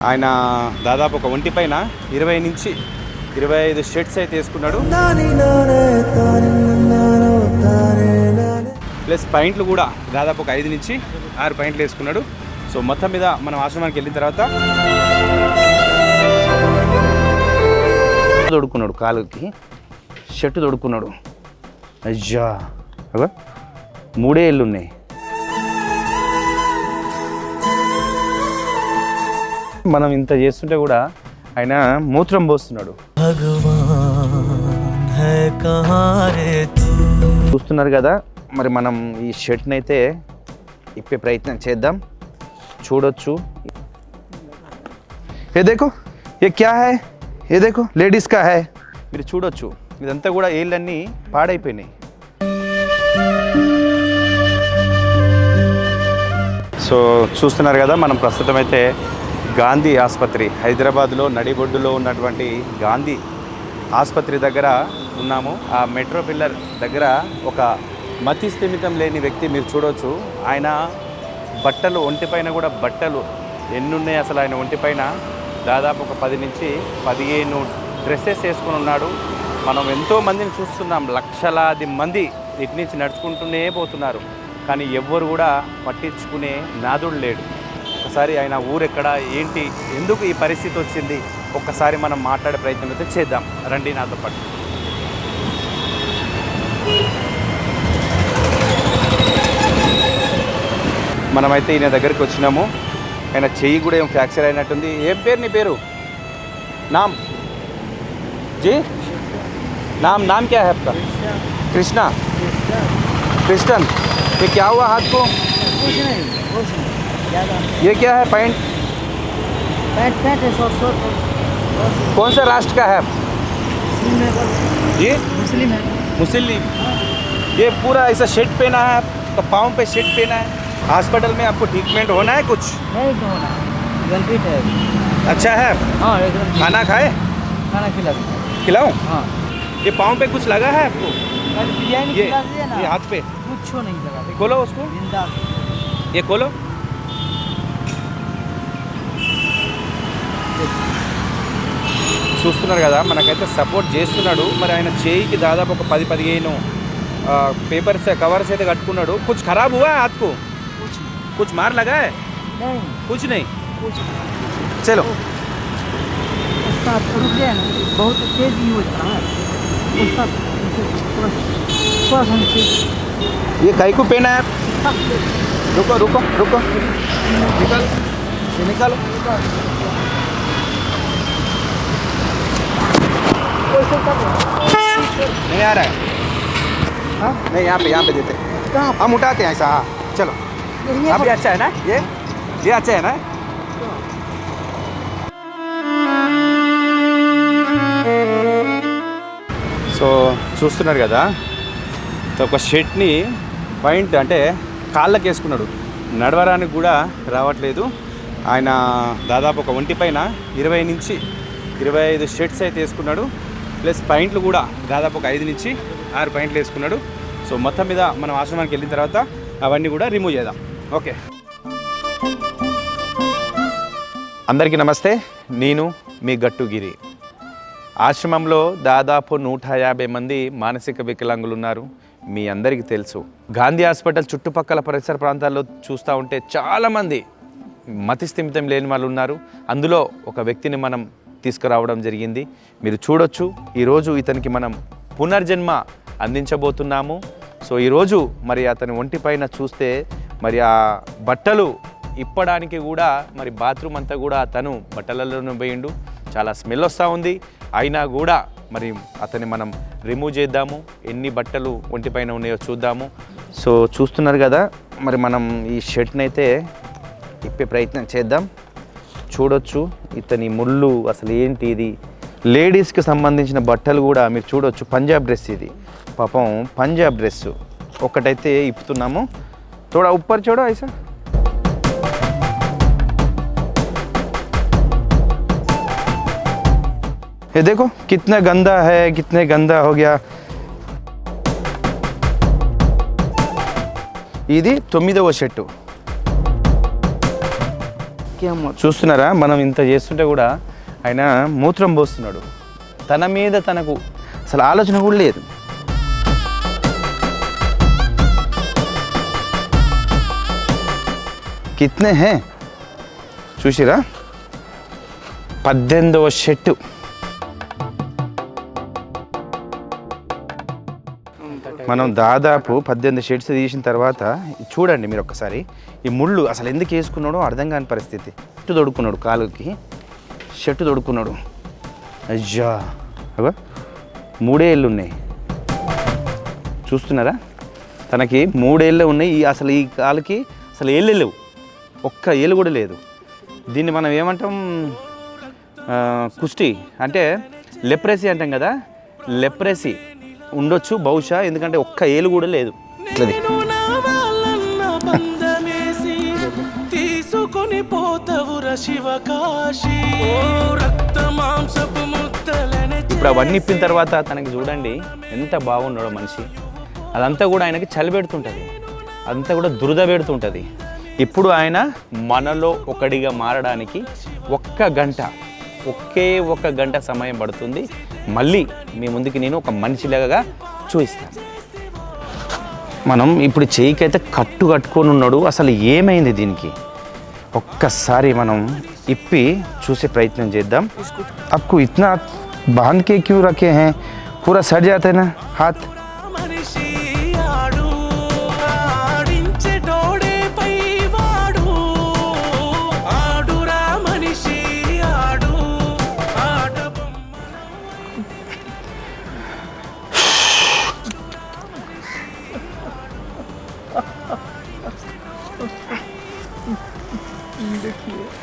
ఆయన దాదాపు ఒక ఒంటి పైన ఇరవై నుంచి ఇరవై ఐదు షర్ట్స్ అయితే వేసుకున్నాడు. ప్లస్ పాయింట్లు కూడా దాదాపు ఒక ఐదు నుంచి ఆరు పాయింట్లు వేసుకున్నాడు. సో మొత్తం మీద మనం ఆశ్రమానికి వెళ్ళిన తర్వాత తొడుక్కున్నాడు కాలుకి షర్ట్ తొడుక్కున్నాడు. అయ్యా. మూడే ఏళ్ళు ఉన్నాయి. మనం ఇంత చేస్తుంటే కూడా ఆయన మూత్రం పోస్తున్నాడు. చూస్తున్నారు కదా మరి మనం ఈ షర్ట్ని అయితే ఇప్పే ప్రయత్నం చేద్దాం. చూడొచ్చు. ఏ ఏ క్యా హై? ఏ లేడీస్ కా హై? మీరు చూడొచ్చు. ఇదంతా కూడా ఏళ్ళన్నీ పాడైపోయినాయి. సో చూస్తున్నారు కదా మనం ప్రస్తుతం అయితే గాంధీ ఆసుపత్రి. హైదరాబాద్లో నడిబొడ్డులో ఉన్నటువంటి గాంధీ ఆసుపత్రి దగ్గర ఉన్నాము. ఆ మెట్రో పిల్లర్ దగ్గర ఒక మతి స్థిమితం లేని వ్యక్తి మీరు చూడవచ్చు ఆయన బట్టలు ఒంటిపైన కూడా బట్టలు ఎన్ని ఉన్నాయి అసలు ఆయన ఒంటిపైన దాదాపు ఒక పది నుంచి పదిహేను డ్రెస్సెస్ వేసుకుని ఉన్నాడు. మనం ఎంతో మందిని చూస్తున్నాం. లక్షలాది మంది ఇటు నుంచి నడుచుకుంటూనే పోతున్నారు. కానీ ఎవ్వరు కూడా పట్టించుకునే నాదుడు లేడు. ఒకసారి ఆయన ఊరెక్కడ ఏంటి ఎందుకు ఈ పరిస్థితి వచ్చింది ఒక్కసారి మనం మాట్లాడే ప్రయత్నం అయితే చేద్దాం రండి నాతో పాటు మనమైతే ఈయన దగ్గరికి వచ్చినాము ఆయన చెయ్యి కూడా ఏం ఫ్రాక్చర్ అయినట్టుంది ఏం పేరు నీ పేరు నామ్ जी नाम नाम क्या है आपका कृष्णा कृष्णन ये क्या हुआ हाथ को कुछ नहीं कुछ नहीं ज़्यादा ये क्या है पैंट? पैंट पैंट है शॉर्ट शॉर्ट कौन सा राष्ट्र का है? आप मुस्लिम है मुस्लिम है। मुस्लिम। ये पूरा ऐसा शर्ट पहना है तो पाँव पे शर्ट पहना है। हॉस्पिटल में आपको ट्रीटमेंट होना है कुछ? नहीं तो होना है। अच्छा है। हाँ एकदम खाना खाए? खाना खिला। खिलाऊं? हाँ। ये पाँव पे कुछ लगा है आपको? ये ये हाथ पे। कुछ नहीं लगा। खोलो उसको। ये खोलो। చూస్తున్నారు कदा मनक सपोर्ट मैं आए चेई की दादापू पद पद पेपर से कवर से कुछ खराब हुआ है आपको कुछ कुछ मार लगा है नहीं कुछ नहीं कुछ नहीं। चलो बहुत तेज यूज़ ये कहीं को पेन है रुको रुको रुको निकल निकल नहीं आ रहा है हाँ नहीं यहाँ पे यहाँ पे देते कहाँ हम उठाते हैं ऐसा हाँ चलो ये अब ये अच्छा है ना ये ये अच्छा है ना సో చూస్తున్నారు కదా సో ఒక షర్ట్ని పాయింట్ అంటే కాళ్ళకి వేసుకున్నాడు నడవడానికి కూడా రావట్లేదు ఆయన దాదాపు ఒక ఒంటి పైన ఇరవై నుంచి ఇరవై ఐదు షర్ట్స్ అయితే వేసుకున్నాడు ప్లస్ పాయింట్లు కూడా దాదాపు ఒక ఐదు నుంచి ఆరు పాయింట్లు వేసుకున్నాడు. సో మొత్తం మీద మనం ఆశ్రమానికి వెళ్ళిన తర్వాత అవన్నీ కూడా రిమూవ్ చేద్దాం. ఓకే. అందరికీ నమస్తే. నేను మీ గట్టుగిరి ఆశ్రమంలో దాదాపు నూట యాభై మంది మానసిక వికలాంగులు ఉన్నారు. మీ అందరికీ తెలుసు. గాంధీ హాస్పిటల్ చుట్టుపక్కల పరిసర ప్రాంతాల్లో చూస్తూ ఉంటే చాలామంది మతి స్థిమితం లేని వాళ్ళు ఉన్నారు. అందులో ఒక వ్యక్తిని మనం తీసుకురావడం జరిగింది. మీరు చూడొచ్చు ఈరోజు ఇతనికి మనం పునర్జన్మ అందించబోతున్నాము. సో ఈరోజు మరి అతని ఒంటిపైన చూస్తే మరి ఆ బట్టలు ఇప్పడానికి కూడా మరి బాత్రూమ్ అంతా కూడా తను బట్టలలోనే పోయిండు. చాలా స్మెల్ వస్తూ ఉంది. అయినా కూడా మరి అతన్ని మనం రిమూవ్ చేద్దాము. ఎన్ని బట్టలు ఒంటిపైన ఉన్నాయో చూద్దాము. సో చూస్తున్నారు కదా మరి మనం ఈ షర్ట్ని అయితే ఇప్పే ప్రయత్నం చేద్దాం. చూడొచ్చు ఇతని ముళ్ళు అసలు ఏంటి ఇది లేడీస్కి సంబంధించిన బట్టలు కూడా మీరు చూడొచ్చు పంజాబ్ డ్రెస్ ఇది పాపం పంజాబ్ డ్రెస్ ఒక్కటైతే ఇప్పుతున్నాము थोड़ा ऊपर छोड़ो ऐसा ये देखो कितना गंदा है कितने गंदा हो गया ఇది తొమ్మిదవ షర్టు వాక్యం చూస్తున్నారా? మనం ఇంత చేస్తుంటే కూడా ఆయన మూత్రం పోస్తున్నాడు. తన మీద తనకు అసలు ఆలోచన కూడా లేదు. కిత్నే హే? చూసిరా? పద్దెనిమిదవ షెట్టు. మనం దాదాపు పద్దెనిమిది షేడ్స్ తీసిన తర్వాత చూడండి మీరు ఒక్కసారి ఈ ముళ్ళు అసలు ఎందుకు వేసుకున్నాడో అర్థం కాని పరిస్థితి. షట్టు తొడుక్కున్నాడు కాలుకి. షర్టు తొడుక్కున్నాడు. అయ్యా. అగో మూడేళ్ళు ఉన్నాయి. చూస్తున్నారా? తనకి మూడేళ్ళు ఉన్నాయి. ఈ అసలు ఈ కాలుకి అసలు ఏళ్ళు లేవు. ఒక్క ఏళ్ళు కూడా లేదు. దీన్ని మనం ఏమంటాం? కుష్టి అంటే లెప్రసీ అంటాం కదా? లెప్రసీ. ఉండొచ్చు బహుశా ఎందుకంటే ఒక్క ఏలు కూడా లేదు. ఇట్లది. తీసుకొని పోతవుర శివకాశి. రక్త మాంసపు ఇప్పుడు అవన్నీ ఇప్పిన తర్వాత తనకి చూడండి ఎంత బాగున్నాడో మనిషి. అదంతా కూడా ఆయనకి చలి పెడుతుంటుంది. అదంతా కూడా దురద పెడుతుంటుంది. ఇప్పుడు ఆయన మనలో ఒకడిగా మారడానికి ఒక్క గంట ఒకే ఒక గంట సమయం పడుతుంది. మళ్ళీ మీ ముందుకి నేను ఒక మనిషి లాగా చూపిస్తాను. మనం ఇప్పుడు చేయికైతే కట్టు కట్టుకొని ఉన్నాడు. అసలు ఏమైంది దీనికి? ఒక్కసారి మనం ఇప్పి చూసే ప్రయత్నం చేద్దాం. అప్పు ఇట్నా బాంధకే క్యూ రకే హే పూరా సర్జాతేనా? జాతేనా హాత్.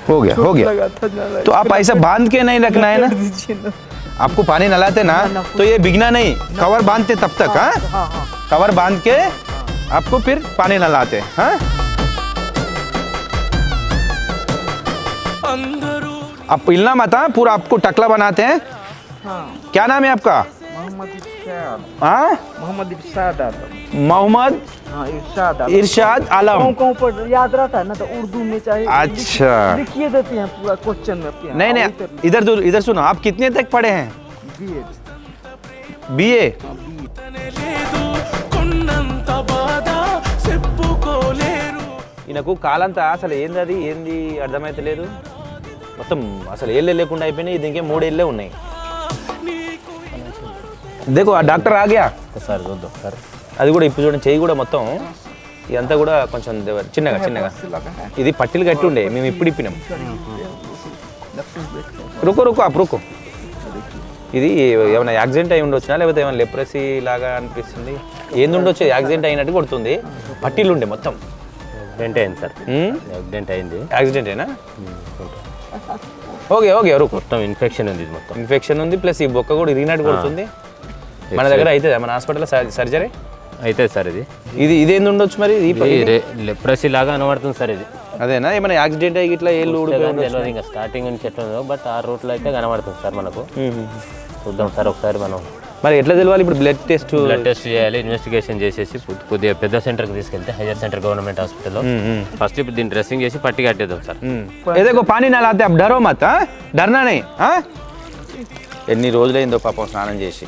हो गया हो गया। तो आप ऐसा बाँध के नहीं रखना है ना? आपको पानी नलाते ना तो ये बिगना नहीं कवर बांधते तब तक हाँ? हाँ? कवर बाँध के आपको फिर पानी नलाते हाँ? आप पिलना मत हाँ? पूरा आपको टकला बनाते हैं। क्या नाम है आपका? मोहम्मद इरशाद हाँ मोहम्मद इरशाद आलम मोहम्मद हाँ इरशाद आलम इरशाद कौन आलम कौन पर याद रहता है ना तो उर्दू में चाहे अच्छा। लिख- लिखिए देते हैं पूरा क्वेश्चन में अपने नहीं हाँ, नहीं इधर दो- इधर सुनो आप कितने तक पढ़े हैं BEd, बीए हाँ, BEd। తనే లేదు కొన్నంత బాధ చెప్పుకోలేరు ఈయనకు కాలంతా అసలు ఏంది అది ఏంది అర్థమైతే లేదు మొత్తం అసలు ఏళ్ళే లేకుండా అయిపోయినాయి దీనికి మూడేళ్ళే ఉన్నాయి నీకు దేకో ఆ డాక్టర్ ఆగ్యా ఒకసారి చూద్దాం సార్ అది కూడా ఇప్పుడు చూడండి చేయి కూడా మొత్తం ఇదంతా కూడా కొంచెం చిన్నగా చిన్నగా. ఇది పట్టీలు కట్టి ఉండే మేము ఇప్పుడు ఇప్పినాం. రుకో రుకో అప్ రుకో. ఇది ఏమైనా యాక్సిడెంట్ అయి ఉండొచ్చునా? లేకపోతే ఏమైనా లెప్రసీ లాగా అనిపిస్తుంది? ఏంది ఉండొచ్చు? యాక్సిడెంట్ అయినట్టు కొడుతుంది. పట్టీలు ఉండే మొత్తం. యాక్సిడెంట్ అయింది సార్? యాక్సిడెంట్ అయింది. యాక్సిడెంట్ అయినా ఓకే. ఓకే రుకో. మొత్తం ఇన్ఫెక్షన్ ఉంది మొత్తం. ఇన్ఫెక్షన్ ఉంది ప్లస్ ఈ బొక్క కూడా ఇరిగినట్టు కొడుతుంది. మన దగ్గర అవుతుందా? మన హాస్పిటల్ సర్జరీ అయితే సార్ ఇది. ఇది ఇదేంది ఉండొచ్చు మరి? లెప్రసీ లాగా అనబడుతుంది సార్ ఇది. అదేనా? ఏమైనా యాక్సిడెంట్ అయ్యి ఇట్లా ఏళ్ళు తెలియదు ఇంకా స్టార్టింగ్ నుంచి ఎట్లా బట్ ఆ రూట్లో అయితే కనబడుతుంది సార్ మనకు. చూద్దాం సార్ ఒకసారి మనం. మరి ఎట్లా తెలియాలి ఇప్పుడు బ్లడ్ టెస్ట్ బ్లడ్ టెస్ట్ చేయాలి ఇన్వెస్టిగేషన్ చేసేసి కొద్దిగా పెద్ద సెంటర్కి తీసుకెళ్తే హైయర్ సెంటర్ గవర్నమెంట్ హాస్పిటల్లో ఫస్ట్ ఇప్పుడు దీన్ని డ్రెస్సింగ్ చేసి పట్టి కట్టేద్దాం సార్. ఏదో పానీ నెల డరో మాత డర్నానే ఎన్ని రోజులైందో పాపం స్నానం చేసి.